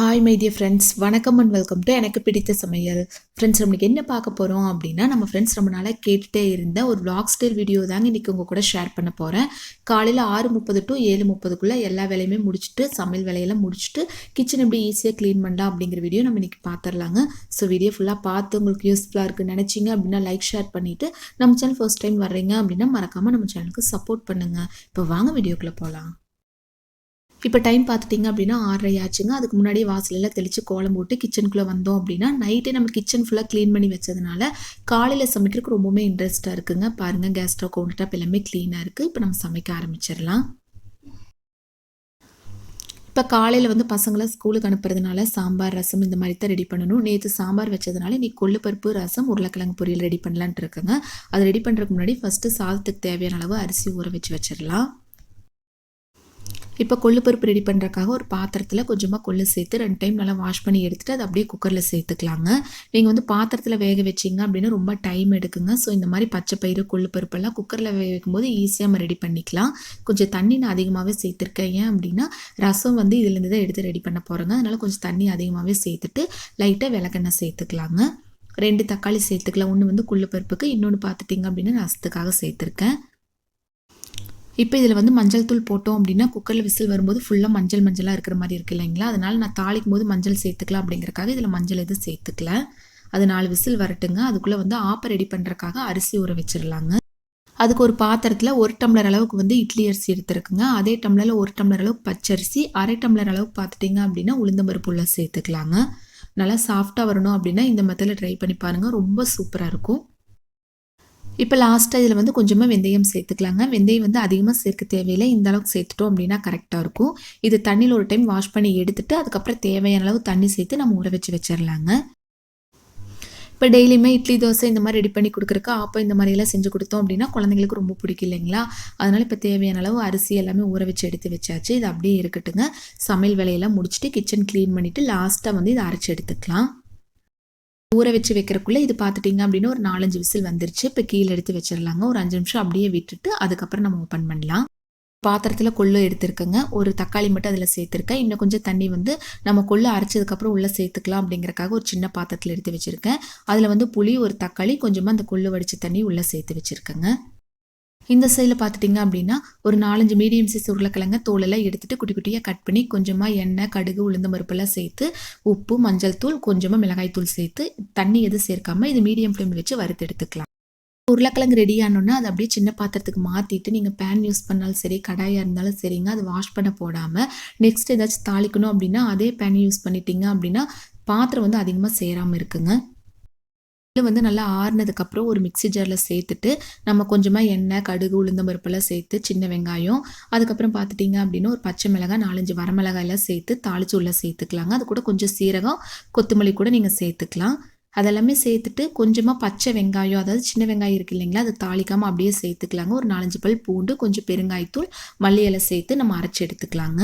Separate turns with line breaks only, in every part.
Hi my dear friends வணக்கம் and welcome to எனக்கு பிடித்த சமையல். ஃப்ரெண்ட்ஸ் நம்மளுக்கு என்ன பார்க்க போகிறோம் அப்படின்னா நம்ம ஃப்ரெண்ட்ஸ் ரொம்ப நாளாக கேட்டுகிட்டே இருந்த ஒரு vlog ஸ்டைல் வீடியோ தாங்க இன்றைக்கி உங்கள் கூட ஷேர் பண்ண போகிறேன் காலையில் ஆறு முப்பது டு ஏழு முப்பதுக்குள்ளே எல்லா வேலையுமே முடிச்சுட்டு சமையல் வேலையெல்லாம் முடிச்சுட்டு கிச்சன் எப்படி ஈஸியாக க்ளீன் பண்ணலாம் அப்படிங்கிற வீடியோ நம்ம இன்றைக்கி பார்த்துடலாங்க. ஸோ வீடியோ ஃபுல்லாக பார்த்து உங்களுக்கு யூஸ்ஃபுல்லாக இருக்குது நினச்சிங்க அப்படின்னா லைக் ஷேர் பண்ணிவிட்டு நம்ம சேனல் ஃபர்ஸ்ட் டைம் வர்றீங்க அப்படின்னா மறக்காமல் நம்ம சேனலுக்கு சப்போர்ட் பண்ணுங்கள் இப்போ வாங்க வீடியோக்குள்ளே போகலாம் இப்போ டைம் பார்த்துட்டிங்க அப்படின்னா ஆறரை ஆச்சுங்க அதுக்கு முன்னாடியே வாசலெல்லாம் தெளித்து கோலம் போட்டு கிச்சனுக்குள்ளே வந்தோம் அப்படின்னா நைட்டே நம்ம கிச்சன் ஃபுல்லாக க்ளீன் பண்ணி வச்சதுனால காலையில் சமைக்கிறதுக்கு ரொம்பவுமே இன்ட்ரெஸ்ட்டாக இருக்குங்க. பாருங்கள் கேஸ் ஸ்டவ் கவுண்டர் டாப் எல்லாமே க்ளீனாக இருக்குது இப்போ நம்ம சமைக்க ஆரம்பிச்சிடலாம். இப்போ காலையில் வந்து பசங்களை ஸ்கூலுக்கு அனுப்புறதுனால சாம்பார் ரசம் இந்த மாதிரி தான் ரெடி பண்ணணும். நேற்று சாம்பார் வச்சதுனால இன்னைக்கு கொள்ளுப்பருப்பு ரசம் உருளைக்கிழங்கு பொரியல் ரெடி பண்ணலான்ட்டு இருக்குங்க. அது ரெடி பண்ணுறதுக்கு முன்னாடி ஃபஸ்ட்டு சாதத்துக்கு தேவையான அளவு அரிசி ஊற வச்சு வச்சிடலாம். இப்போ கொள்ளு பருப்பு ரெடி பண்ணுறக்காக ஒரு பாத்திரத்தில் கொஞ்சமாக கொள்ளு சேர்த்து ரெண்டு டைம் நல்லா வாஷ் பண்ணி எடுத்துகிட்டு அதை அப்படியே குக்கரில் சேர்த்துக்கலாங்க. நீங்கள் வந்து பாத்திரத்தில் வேக வச்சிங்க அப்படின்னா ரொம்ப டைம் எடுக்குங்க. ஸோ இந்த மாதிரி பச்சை பயிறு கொள்ளு பருப்பெல்லாம் குக்கரில் வேக வைக்கும்போது ஈஸியாக நம்ம ரெடி பண்ணிக்கலாம். கொஞ்சம் தண்ணி நான் அதிகமாகவே சேர்த்துருக்கேன். ஏன் அப்படின்னா ரசம் வந்து இதுலேருந்து தான் எடுத்து ரெடி பண்ண போகிறேங்க அதனால் கொஞ்சம் தண்ணி அதிகமாகவே சேர்த்துட்டு லைட்டாக விளக்கெண்ணெய் சேர்த்துக்கலாங்க. ரெண்டு தக்காளி சேர்த்துக்கலாம். ஒன்று வந்து குள்ளு பருப்புக்கு இன்னொன்று பார்த்துட்டிங்க அப்படின்னா ரசத்துக்காக சேர்த்துருக்கேன். இப்போ இதில் வந்து மஞ்சள் தூள் போட்டோம் அப்படின்னா குக்கரில் விசில் வரும்போது ஃபுல்லாக மஞ்சள் மஞ்சளாக இருக்கிற மாதிரி இருக்குது இல்லைங்களா? அதனால் நான் தாளிக்கும் போது மஞ்சள் சேர்த்துக்கலாம் அப்படிங்கிறக்காக இதில் மஞ்சள் எதுவும் சேர்த்துக்கல. அது நாலு விசில் வரட்டுங்க. அதுக்குள்ளே வந்து ஆப்பை ரெடி பண்ணுறக்காக அரிசி ஊற வச்சிடலாங்க. அதுக்கு ஒரு பாத்திரத்தில் ஒரு டம்ளர் அளவுக்கு வந்து இட்லி அரிசி எடுத்துருக்குங்க. அதே டம்ளரில் ஒரு டம்ளர் அளவுக்கு பச்சரிசி அரை டம்ளர் அளவுக்கு பார்த்துட்டிங்க அப்படின்னா உளுந்தம்பருப்புள்ள சேர்த்துக்கலாங்க. நல்லா சாஃப்டாக வரணும் அப்படின்னா இந்த மெத்தடில் ட்ரை பண்ணி பாருங்கள் ரொம்ப சூப்பராக இருக்கும். இப்போ லாஸ்ட்டாக இதில் வந்து கொஞ்சமாக வெந்தயம் சேர்த்துக்கலாங்க. வெந்தயம் வந்து அதிகமாக சேர்க்க தேவையில்லை. இந்த அளவுக்கு சேர்த்துட்டோம் அப்படின்னா கரெக்டாக இருக்கும். இது தண்ணியில் ஒரு டைம் வாஷ் பண்ணி எடுத்துட்டு அதுக்கப்புறம் தேவையான அளவு தண்ணி சேர்த்து நம்ம ஊற வச்சு வச்சிடலாங்க இப்போ டெய்லியுமே இட்லி தோசை இந்த மாதிரி ரெடி பண்ணி கொடுக்குறக்கு ஆப்போ இந்த மாதிரியெல்லாம் செஞ்சு கொடுத்தோம் அப்படின்னா குழந்தைங்களுக்கு ரொம்ப பிடிக்கும் இல்லைங்களா? அதனால் இப்போ தேவையான அளவு அரிசி எல்லாமே ஊற வச்சு எடுத்து வச்சாச்சு. இது அப்படியே இருக்கட்டுங்க. சமையல் வேலையெல்லாம் முடிச்சுட்டு கிச்சன் க்ளீன் பண்ணிவிட்டு லாஸ்ட்டாக வந்து இதை அரைச்சி எடுத்துக்கலாம். ஊற வச்சு வைக்கிறக்குள்ளே இது பார்த்துட்டிங்க அப்படின்னா ஒரு நாலஞ்சு விசில் வந்துருச்சு. இப்போ கீழே எடுத்து வச்சிடலாங்க. ஒரு அஞ்சு நிமிஷம் அப்படியே விட்டுட்டு அதுக்கப்புறம் நம்ம ஓப்பன் பண்ணலாம். பாத்திரத்தில் கொள்ளு எடுத்துருக்கேங்க. ஒரு தக்காளி மட்டும் அதில் சேர்த்துருக்கேன். இன்னும் கொஞ்சம் தண்ணி வந்து நம்ம கொள்ளு அரைச்சதுக்கப்புறம் உள்ளே சேர்த்துக்கலாம் அப்படிங்கிறக்காக ஒரு சின்ன பாத்திரத்தில் எடுத்து வச்சுருக்கேன். அதில் வந்து புளி ஒரு தக்காளி கொஞ்சமாக அந்த கொள்ளு வடித்த தண்ணி உள்ளே சேர்த்து வச்சுருக்கேங்க. இந்த சைடில் பார்த்துட்டிங்க அப்படின்னா ஒரு நாலஞ்சு மீடியம் சைஸ் உருளைக்கிழங்க தோலெல்லாம் எடுத்துகிட்டு குட்டி குட்டியாக கட் பண்ணி கொஞ்சமாக எண்ணெய் கடுகு உளுந்த பருப்பெல்லாம் சேர்த்து உப்பு மஞ்சள் தூள் கொஞ்சமாக மிளகாய் தூள் சேர்த்து தண்ணி எதுவும் சேர்க்காம இது மீடியம் ஃப்ளேமில் வச்சு வறுத்து எடுத்துக்கலாம். உருளைக்கிழங்கு ரெடி ஆனோன்னா அதை அப்படியே சின்ன பாத்திரத்துக்கு மாற்றிட்டு நீங்கள் பேன் யூஸ் பண்ணாலும் சரி கடாயாக இருந்தாலும் சரிங்க அது வாஷ் பண்ண போடாமல் நெக்ஸ்ட் ஏதாச்சும் தாளிக்கணும் அப்படின்னா அதே பேன் யூஸ் பண்ணிட்டீங்க அப்படின்னா பாத்திரம் வந்து அதிகமாக சேராமல் இருக்குங்க. இது வந்து நல்லா ஆறுனதுக்கப்புறம் ஒரு மிக்சி ஜாரில் சேர்த்துட்டு நம்ம கொஞ்சமாக எண்ணெய் கடுகு உளுந்த பருப்பெல்லாம் சேர்த்து சின்ன வெங்காயம் அதுக்கப்புறம் பார்த்துட்டிங்க அப்படின்னா ஒரு பச்சை மிளகாய் நாலஞ்சு வரமிளகாயெல்லாம் சேர்த்து தாளிச்சு உள்ளே சேர்த்துக்கலாங்க. அது கூட கொஞ்சம் சீரகம் கொத்தமல்லி கூட நீங்கள் சேர்த்துக்கலாம். அதெல்லாமே சேர்த்துட்டு கொஞ்சமாக பச்சை வெங்காயம் அதாவது சின்ன வெங்காயம் இருக்குது இல்லைங்களா அதை தாளிக்காமல் அப்படியே சேர்த்துக்கலாங்க. ஒரு நாலஞ்சு பல் பூண்டு கொஞ்சம் பெருங்காயத்தூள் மல்லி இலை சேர்த்து நம்ம அரைச்சி எடுத்துக்கலாங்க.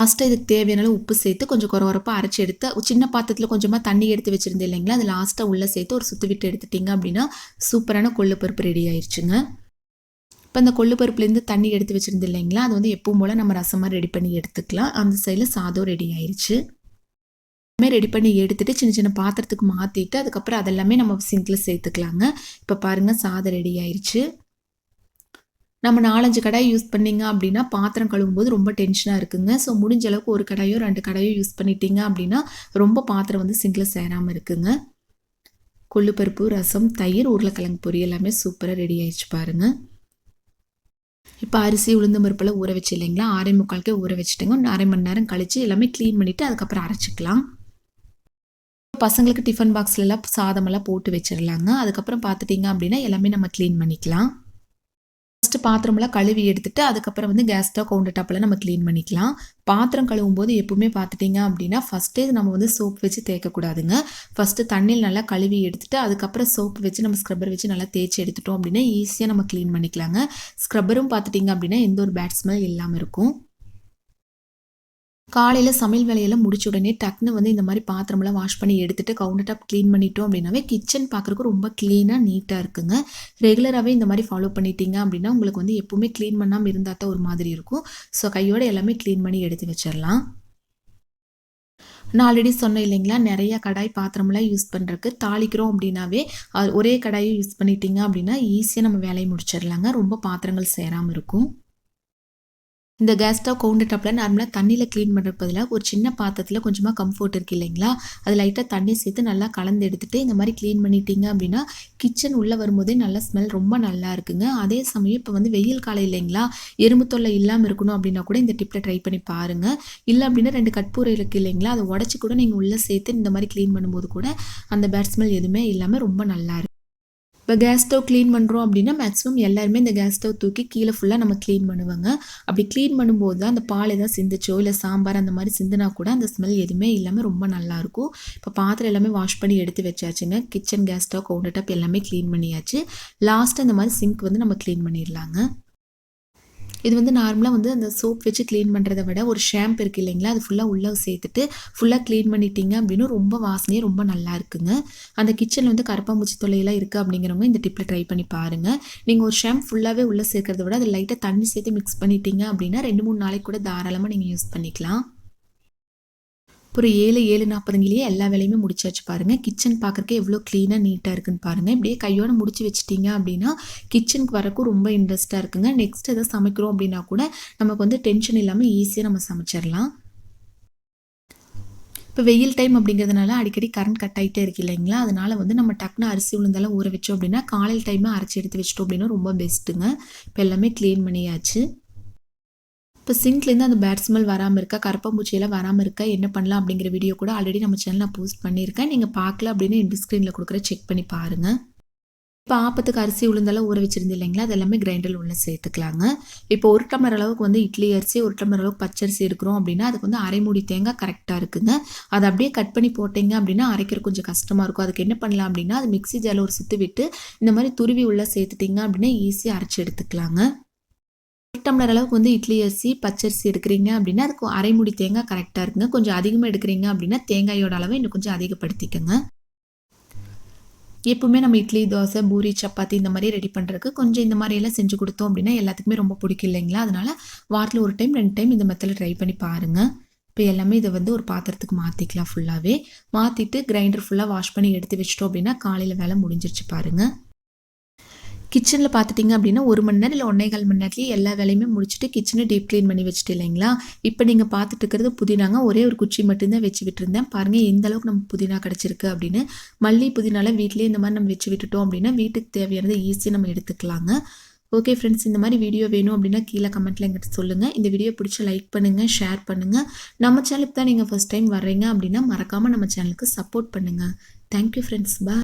லாஸ்ட்டாக இதுக்கு தேவையான உப்பு சேர்த்து கொஞ்சம் குறவரப்பாக அரைச்சி எடுத்து சின்ன பாத்திரத்தில் கொஞ்சமாக தண்ணி எடுத்து வச்சுருந்தேன் இல்லைங்களா? அது லாஸ்ட்டாக உள்ளே சேர்த்து ஒரு சுற்றி விட்டு எடுத்துட்டிங்க அப்படின்னா சூப்பரான கொள்ளு பருப்பு ரெடி ஆயிடுச்சுங்க இப்போ அந்த கொள்ளு பருப்புலேருந்து தண்ணி எடுத்து வச்சுருந்து இல்லைங்களா? அது வந்து எப்பவும் போல் நம்ம ரசமாக ரெடி பண்ணி எடுத்துக்கலாம். அந்த சைடில் சாதம் ரெடி ஆயிடுச்சு எல்லாமே ரெடி பண்ணி எடுத்துட்டு சின்ன சின்ன பாத்திரத்துக்கு மாற்றிட்டு அதுக்கப்புறம் அதெல்லாமே நம்ம சிங்கில் சேர்த்துக்கலாங்க. இப்போ பாருங்கள் சாதம் ரெடி ஆயிடுச்சு நம்ம நாலஞ்சு கடாய் யூஸ் பண்ணிங்க அப்படின்னா பாத்திரம் கழுவும்போது ரொம்ப டென்ஷனாக இருக்குங்க. ஸோ முடிஞ்ச அளவுக்கு ஒரு கடாயோ ரெண்டு கடாயோ யூஸ் பண்ணிட்டீங்க அப்படின்னா ரொம்ப பாத்திரம் வந்து சிங்கில் சேராமல் இருக்குங்க. கொள்ளுப்பருப்பு ரசம் தயிர் உருளைக்கிழங்கு பொரி எல்லாமே சூப்பராக ரெடி ஆயிடுச்சு பாருங்கள் இப்போ அரிசி உளுந்து பருப்பெல்லாம் ஊற வச்சு இல்லைங்களா? ஆறே முக்கால்க்கே ஊற வச்சுட்டுங்க. இன்னும் அரை மணி நேரம் கழித்து எல்லாமே க்ளீன் பண்ணிவிட்டு அதுக்கப்புறம் அரைச்சிக்கலாம். பசங்களுக்கு டிஃபன் பாக்ஸ்லலாம் சாதமெல்லாம் போட்டு வச்சிடலாங்க. அதுக்கப்புறம் பார்த்துட்டிங்க அப்படின்னா எல்லாமே நம்ம க்ளீன் பண்ணிக்கலாம். ஃபஸ்ட்டு பாத்திரமெல்லாம் கழுவி எடுத்துட்டு அதுக்கப்புறம் வந்து கேஸ் ஸ்டவ் கவுண்டர் டாப்பில் நம்ம க்ளீன் பண்ணிக்கலாம். பாத்திரம் கழுவும் போது எப்பவுமே பார்த்துட்டிங்க அப்படின்னா ஃபஸ்ட்டே நம்ம வந்து சோப் வச்சு தேய்க்கக்கூடாதுங்க ஃபஸ்ட்டு தண்ணியில் நல்லா கழுவி எடுத்துட்டு அதுக்கப்புறம் சோப்பு வச்சு நம்ம ஸ்க்ரப்பர் வச்சு நல்லா தேய்ச்சி எடுத்துட்டோம் அப்படின்னா ஈஸியாக நம்ம க்ளீன் பண்ணிக்கலாங்க. ஸ்க்ரப்பரும் பார்த்துட்டிங்க அப்படின்னா எந்த ஒரு பேட் ஸ்மெல் இல்லாமல் இருக்கும். காலையில் சமையல் வேலையெல்லாம் முடிச்ச உடனே டக்குன்னு வந்து இந்த மாதிரி பாத்திரமெல்லாம் வாஷ் பண்ணி எடுத்துட்டு கவுண்டர் டாப் க்ளீன் பண்ணிட்டோம் அப்படின்னாவே கிச்சன் பார்க்குறக்கு ரொம்ப க்ளீனாக நீட்டாக இருக்குங்க. ரெகுலராகவே இந்த மாதிரி ஃபாலோ பண்ணிட்டீங்க அப்படின்னா உங்களுக்கு வந்து எப்பவுமே க்ளீன் பண்ணாமல் இருந்தால் தான் ஒரு மாதிரி இருக்கும். ஸோ கையோட எல்லாமே க்ளீன் பண்ணி எடுத்து வச்சிடலாம். நான் ஆல்ரெடி சொன்னேன் இல்லைங்களா நிறைய கடாய் பாத்திரம்லாம் யூஸ் பண்ணுறதுக்கு தாளிக்கிறோம் அப்படின்னாவே ஒரே கடாயை யூஸ் பண்ணிட்டீங்க அப்படின்னா ஈஸியாக நம்ம வேலையை முடிச்சிடலாங்க. ரொம்ப பாத்திரங்கள் சேராமல் இருக்கும். இந்த கேஸ் ஸ்டவ் கவுண்டர் டாப்பில் நார்மலாக தண்ணியில் க்ளீன் பண்ணுறது பதிலாக ஒரு சின்ன பாத்திரத்தில் கொஞ்சமாக கம்ஃபர்ட் இருக்குது இல்லைங்களா? அது லைட்டாக தண்ணி சேர்த்து நல்லா கலந்து எடுத்துகிட்டு இந்த மாதிரி க்ளீன் பண்ணிட்டீங்க அப்படின்னா கிச்சன் உள்ளே வரும்போதே நல்லா ஸ்மெல் ரொம்ப நல்லா இருக்குங்க. அதே சமயம் இப்போ வந்து வெயில் காலம் இல்லைங்களா? எறும்பு தொல்லை இல்லாமல் இருக்கணும் அப்படின்னா கூட இந்த டிப்பில் ட்ரை பண்ணி பாருங்கள் இல்லை அப்படின்னா ரெண்டு கட்பூரை இருக்குது இல்லைங்களா? அதை உடச்சி கூட நீங்கள் உள்ளே சேர்த்து இந்த மாதிரி க்ளீன் பண்ணும்போது கூட அந்த பேட் ஸ்மெல் எதுவுமே இல்லாமல் ரொம்ப நல்லா இருக்கும் இப்போ கேஸ் ஸ்டவ் க்ளீன் பண்ணுறோம் அப்படின்னா மேக்ஸிமம் எல்லாருமே இந்த கேஸ் ஸ்டவ் தூக்கி கீழே ஃபுல்லாக நம்ம க்ளீன் பண்ணுவாங்க. அப்படி க்ளீன் பண்ணும்போது தான் அந்த பால் எதாவது சிந்துச்சோ இல்லை சாம்பார் அந்த மாதிரி சிந்துனா கூட அந்த ஸ்மெல் எதுவுமே இல்லாமல் ரொம்ப நல்லாயிருக்கும் இப்போ பாத்திரம் எல்லாமே வாஷ் பண்ணி எடுத்து வச்சாச்சுங்க kitchen gas stove counter top எல்லாமே க்ளீன் பண்ணியாச்சு. லாஸ்ட் அந்த மாதிரி சிங்க் வந்து நம்ம க்ளீன் பண்ணிடலாங்க. இது வந்து நார்மலாக வந்து அந்த சோப் வச்சு க்ளீன் பண்ணுறத விட ஒரு ஷாம்பு இருக்குது இல்லைங்களா அது ஃபுல்லாக உள்ளே சேர்த்துட்டு ஃபுல்லாக க்ளீன் பண்ணிட்டீங்க அப்படின்னு ரொம்ப வாசனையே ரொம்ப நல்லா இருக்குங்க. அந்த கிச்சனில் வந்து கரப்பாம்பூச்சி தொல்லையெல்லாம் இருக்குது அப்படிங்கிறவங்க இந்த டிப்பில் ட்ரை பண்ணி பாருங்கள் நீங்கள் ஒரு ஷாம்பு ஃபுல்லாகவே உள்ளே சேர்க்கறத விட அது லைட்டாக தண்ணி சேர்த்து மிக்ஸ் பண்ணிட்டீங்க அப்படின்னா ரெண்டு மூணு நாளைக்கு கூட தாராளமாக நீங்கள் யூஸ் பண்ணிக்கலாம். ஒரு ஏழு ஏழு நாற்பதுங்கிலேயே எல்லா வேலையுமே முடிச்சாச்சு பாருங்கள் கிச்சன் பார்க்குறக்கு எவ்வளோ க்ளீனாக நீட்டாக இருக்குன்னு பாருங்கள் இப்படியே கையோடு முடிச்சு வச்சிட்டிங்க அப்படின்னா கிச்சனுக்கு வரக்கும் ரொம்ப இன்ட்ரெஸ்ட்டாக இருக்குங்க. நெக்ஸ்ட் எதாவது சமைக்கிறோம் அப்படின்னா கூட நமக்கு வந்து டென்ஷன் இல்லாமல் ஈஸியாக நம்ம சமைச்சிடலாம். இப்போ வெயில் டைம் அப்படிங்கிறதுனால அடிக்கடி கரண்ட் கட் ஆகிட்டே இருக்கு இல்லைங்களா? அதனால வந்து நம்ம டக்குனு அரிசி உளுந்தெல்லாம் ஊற வச்சோம் அப்படின்னா காலையில் டைமே அரைச்சி எடுத்து வச்சிட்டோம் அப்படின்னா ரொம்ப பெஸ்ட்டுங்க இப்போ எல்லாமே க்ளீன் பண்ணியாச்சு. இப்போ சிங்க்லேருந்து அந்த பேட் ஸ்மெல் வராமல் இருக்கா கரப்பாம்பூச்சியெல்லாம் வராமல் இருக்கா என்ன பண்ணலாம் அப்படிங்கிற வீடியோ கூட ஆல்ரெடி நம்ம சேனலில் போஸ்ட் பண்ணியிருக்கேன். நீங்கள் பார்க்கல அப்படின்னு இந்த ஸ்க்ரீனில் கொடுக்குற செக் பண்ணி பாருங்கள் இப்போ ஆப்பத்துக்கு அரிசி உளுந்தெல்லாம் ஊற வச்சிருந்து இல்லைங்களா? அது எல்லாமே கிரைண்டரில் உள்ள சேர்த்துக்கலாங்க. இப்போ ஒரு டம்ளர் அளவுக்கு வந்து இட்லி அரிசி ஒரு டம்ளர் அளவுக்கு பச்சரிசி இருக்கிறோம் அப்படின்னா அதுக்கு வந்து அரை மூடி தேங்காய் கரெக்டாக இருக்குங்க. அதை அப்படியே கட் பண்ணி போட்டிங்க அப்படின்னா அரைக்கிற கொஞ்சம் கஷ்டமாக இருக்கும். அதுக்கு என்ன பண்ணலாம் அப்படின்னா அது மிக்ஸி ஜாரில் ஒரு சுத்து விட்டு இந்த மாதிரி துருவி உள்ளே சேர்த்துட்டிங்க அப்படின்னா ஈஸியாக அரைச்சி எடுத்துக்கலாங்க. டம்ளர் அளவுக்கு வந்து இட்லி அரிசி பச்சரிசி எடுக்கிறீங்க அப்படின்னா அதுக்கு அரை மூடி தேங்காய் கரெக்டாக இருக்குங்க. கொஞ்சம் அதிகமாக எடுக்கிறீங்க அப்படின்னா தேங்காயோட அளவை இன்னும் கொஞ்சம் அதிகப்படுத்திக்கங்க. எப்பவுமே நம்ம இட்லி தோசை பூரி சப்பாத்தி இந்த மாதிரி ரெடி பண்ணுறதுக்கு கொஞ்சம் இந்த மாதிரியெல்லாம் செஞ்சு கொடுத்தோம் அப்படின்னா எல்லாத்துக்குமே ரொம்ப பிடிக்கும் இல்லைங்களா? அதனால் வாரத்தில் ஒரு டைம் ரெண்டு டைம் இந்த மெத்தில் ட்ரை பண்ணி பாருங்கள் இப்போ எல்லாமே இதை வந்து ஒரு பாத்திரத்துக்கு மாற்றிக்கலாம் ஃபுல்லாகவே மாற்றிட்டு கிரைண்டர் ஃபுல்லாக வாஷ் பண்ணி எடுத்து வச்சிட்டோம் அப்படின்னா காலையில் வேலை முடிஞ்சிருச்சு பாருங்கள் கிச்சனில் பார்த்துட்டிங்க அப்படின்னா ஒரு மணி நேரம் இல்லை ஒன்றே கால் மணி நேரத்துலேயே எல்லா வேலையுமே முடிச்சுட்டு கிச்சனை டீப் க்ளீன் பண்ணி வச்சுட்டு இல்லைங்களா? இப்போ நீங்கள் பார்த்துட்டு இருக்கிறது புதினாங்க. ஒரே ஒரு குச்சி மட்டும்தான் வச்சு விட்டுருந்தேன். பாருங்கள் எந்த அளவுக்கு நம்ம புதினா கிடச்சிருக்கு அப்படின்னு. மல்லி புதினாலாம் வீட்லேயே இந்த மாதிரி நம்ம வச்சு விட்டுட்டோம் அப்படின்னா வீட்டுக்கு தேவையானதை ஈஸியாக நம்ம எடுத்துக்கலாங்க. ஓகே ஃப்ரெண்ட்ஸ் இந்த மாதிரி வீடியோ வேணும் அப்படின்னா கீழே கமெண்ட்டில் எங்கிட்ட சொல்லுங்கள் இந்த வீடியோ பிடிச்ச லைக் பண்ணுங்கள் ஷேர் பண்ணுங்கள் நம்ம சேனலுக்கு தான் நீங்கள் ஃபஸ்ட் டைம் வர்றீங்க அப்படின்னா மறக்காமல் நம்ம சேனலுக்கு சப்போர்ட் பண்ணுங்கள் தேங்க்யூ ஃப்ரெண்ட்ஸ் பா